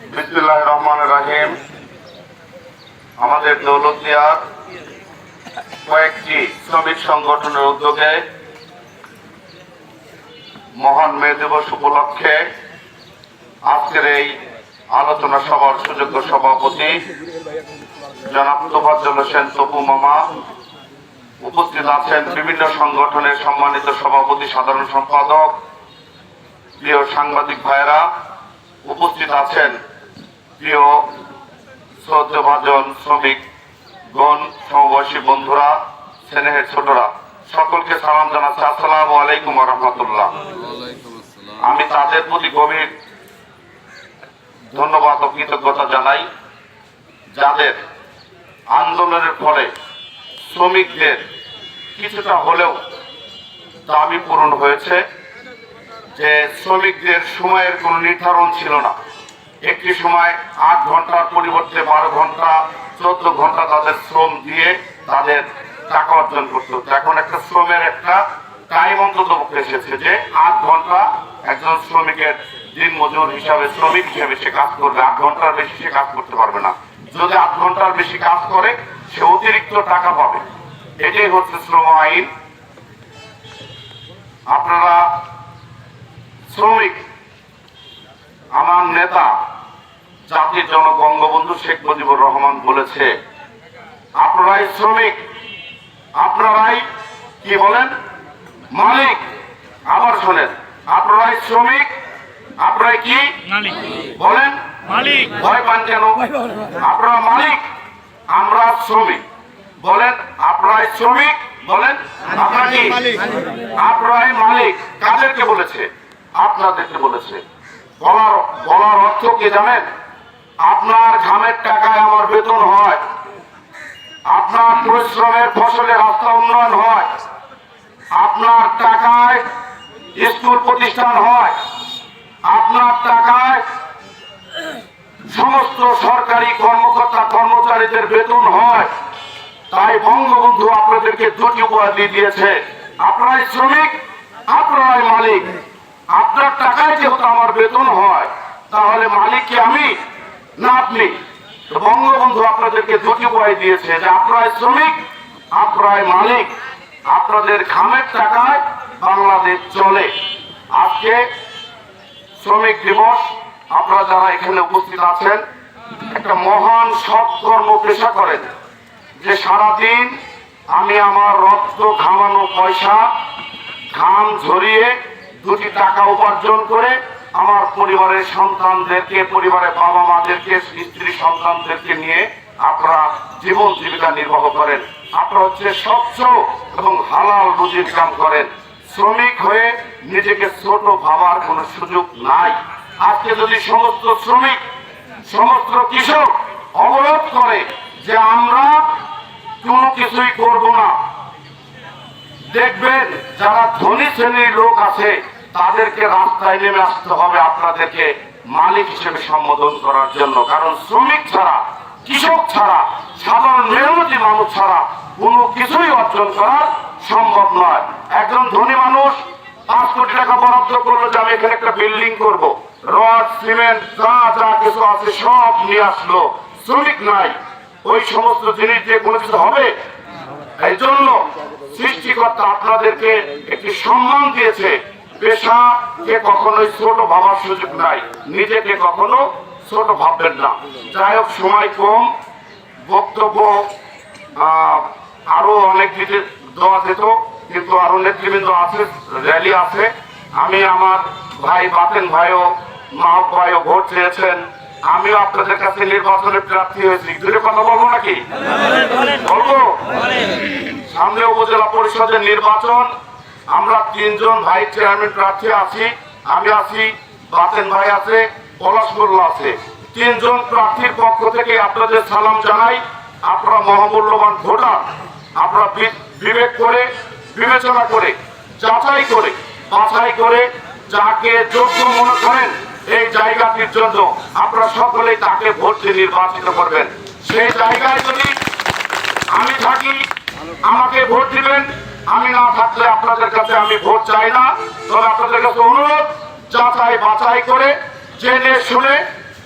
বিসমুল্লাহ রহমান রাহিম। আমাদের দৌলতদিয়ার কয়েকটি শ্রমিক সংগঠনের উদ্যোগে মহান মে দিবস উপলক্ষে আজকের এই আলোচনা সভার সুযোগ্য সভাপতি জনাব তোফাজ্জল হোসেন তপু মামা উপস্থিত আছেন বিভিন্ন সংগঠনের সম্মানিত সভাপতি, সাধারণ সম্পাদক, প্রিয় সাংবাদিক ভাইরা উপস্থিত আছেন প্রিয় শ্রদ্ধভাজন শ্রমিক, গণ সমবয়সী বন্ধুরা, স্নেহের ছোটরা, সকলকে সালাম জানাচ্ছি। আসসালামু আলাইকুম রহমতুল্লাহ। আমি তাদের প্রতি গভীর ধন্যবাদ ও কৃতজ্ঞতা জানাই, যাদের আন্দোলনের ফলে শ্রমিকদের কিছুটা হলেও দাবি পূরণ হয়েছে যে শ্রমিকদের সময়ের কোনো নির্ধারণ ছিল না। একটি সময় আট ঘণ্টার পরিবর্তে বারো ঘণ্টা, চোদ্দ ঘণ্টা তাদের শ্রম দিয়ে তাদের টাকা অর্জন করতে। হতো এখন একটা শ্রমের একটা টাইম অন্তত পক্ষে এসেছে যে আট ঘণ্টা একজন শ্রমিকের দিন মজুর হিসাবে, শ্রমিক হিসাবে সে কাজ করবে। আট ঘণ্টার বেশি সে কাজ করতে পারবে না। যদি আট ঘণ্টার বেশি কাজ করে, সে অতিরিক্ত টাকা পাবে। এটাই হচ্ছে শ্রম আইন। আপনারা শ্রমিক, আমার নেতা জাতির জনক বঙ্গবন্ধু শেখ মুজিবুর রহমান বলেছে আপনারাই শ্রমিক আপনারাই কি বলেন? মালিক। আবার শোনেন আপনারাই শ্রমিক আপনারাই কি বলেন? মালিক। ভয় পান কেন? আপনারা মালিক আমরা শ্রমিক। বলেন আপনারাই শ্রমিক বলেন আপনারা কি? আপনারাই মালিক। কাদেরকে বলেছে? আপনাদেরকে বলেছে। বলার বলার অর্থ কি জানেন? আপনার ঘামের টাকায় আমার বেতন হয়। আপনার পরিশ্রমের ফসলে রাস্তা উন্নয়ন হয়। আপনার টাকায় স্কুল প্রতিষ্ঠান হয়। আপনার টাকায় সমস্ত সরকারি কর্মকর্তা কর্মচারীদের বেতন হয়। তাই বঙ্গবন্ধু আপনাদেরকে দুটি উপহার দিয়ে দিয়েছে। আপনারাই শ্রমিক, আপনারাই মালিক। আপনার টাকায় যেহেতু আমার বেতন হয়, তাহলে মালিক কি আমি না আপনি বঙ্গবন্ধু আপনাদেরকে দুটি উপায় দিয়েছে, যে আপনারাই শ্রমিক, আপনারাই মালিক, আপনাদের খামের টাকায় বাংলাদেশ চলে। আজকে শ্রমিক দিবস, আপনারা যারা এখানে উপস্থিত আছেন, একটা মহান সৎকর্ম পেশা করেন, যে সারাদিন আমি আমার রক্ত ঘামানো পয়সা, ঘাম ঝরিয়ে দুটি টাকা উপার্জন করে আমার পরিবারের সন্তানদেরকে, পরিবারের বাবা মাদেরকে স্ত্রী সন্তানদেরকে নিয়ে আপনারা জীবন জীবিকা নির্বাহ করেন। আপনারা হচ্ছে স্বচ্ছ এবং হালাল রুজির কাম করেন। শ্রমিক হয়ে নিজেকে ছোট ভাবার কোনো সুযোগ নাই। আজকে যদি সমস্ত শ্রমিক, সমস্ত কৃষক অবরোধ করে যে আমরা কোনো কিছুই করব না, দেখবেন যারা ধনী শ্রেণির লোক আছে তাদেরকে রাস্তায় নেমে আসতে হবে আপনাদেরকে মালিক হিসেবে সম্বোধন করার জন্য। কারণ শ্রমিক ছাড়া, কৃষক ছাড়া, সাধারণ মেহনতি মানুষ ছাড়া কোনো কিছুই অর্জন করা সম্ভব নয়। একজন ধনী মানুষ পাঁচ কোটি টাকা বরাদ্দ করল যে, আমি এখানে একটা বিল্ডিং করব। রড, সিমেন্ট যা যা কিছু আছে সব নিয়ে আসলো। শ্রমিক নাই। ওই সমস্ত জিনিস দিয়ে কোনো কিছু হবে? এই জন্য সৃষ্টিকর্তা আপনাদেরকে একটি সম্মান দিয়েছে। পেশাকে কখনোই ছোট ভাবার সুযোগ নাই। নিজেকে কখনো ছোট ভাববেন না। যাই হোক সময় কম। বক্তব্য আরও অনেক দিতে দেওয়া যেত কিন্তু আরও নেতৃবৃন্দ আছে র্যালি আছে। আমি আমার ভাই বাতেন ভাইও মা ভাইও ভোট চেয়েছেন। আমিও আপনাদের কাছে নির্বাচনে প্রার্থী হয়েছি। দূরে কথা বলব নাকি? বলব? সামনে উপজেলা পরিষদের নির্বাচন। আমরা তিনজন ভাই চেয়ারম্যান প্রার্থী আছি, আমি আছি, বাতেন ভাই আছে, পলাশ মোল্লা আছে। তিনজন প্রার্থীর পক্ষ থেকে আপনাদের সালাম জানাই। আপনারা মহামূল্যবান ভোটার। আপনারা বিবেক করে, বিবেচনা করে, যাচাই করে, বাছাই করে যাকে যোগ্য মনে করেন এই জায়গাটির জন্য আপনারা সকলেই তাকে ভোট দিয়ে নির্বাচিত করবেন। সেই জায়গায় যদি আমি থাকি, আমাকে ভোট দিবেন আমি না থাকলে আপনাদের কাছে আমি ভোট চাই না। তবে আপনাদের কাছে অনুরোধ, যাচাই বাছাই করে, জেনে শুনে,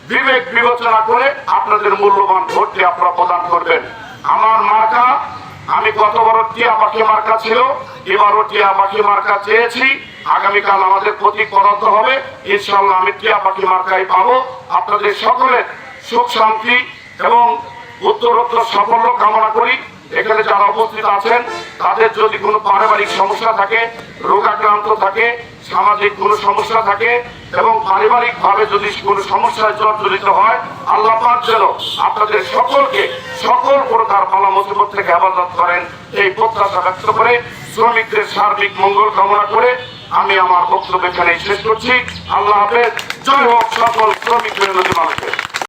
বিবেক বিবেচনা করে আপনাদের মূল্যবান ভোটটি আপনারা প্রদান করবেন। আমার মার্কা, আমি গত বড় টিয়া পাখি মার্কা ছিল, এবারও টিয়া পাখি মার্কা চেয়েছি। আগামীকাল আমাদের প্রতীক বরাদ্দ হবে ইনশাল্লাহ আমি টিয়া পাখি মার্কাই পাবো। আপনাদের সকলের সুখ শান্তি এবং উত্তরোত্তর সাফল্য কামনা করি। এখানে যারা উপস্থিত আছেন, তাদের যদি কোনো পারিবারিক সমস্যা থাকে, রোগাক্রান্ত থাকে, সামাজিক কোনো সমস্যা থাকে, এবং পারিবারিক ভাবে যদি কোনো সমস্যায় জর্জরিত হয়, আল্লাহ পাক যেন আপনাদের সকলকে সকল প্রকার পালা মুসিবত থেকে হেফাজত করেন। এই প্রত্যাশা ব্যক্ত করে, শ্রমিকদের সার্বিক মঙ্গল কামনা করে আমি আমার বক্তব্য এখানে শেষ করছি। আল্লাহ হাফেজ। জয় হোক সকল শ্রমিক বিরোধী মানুষের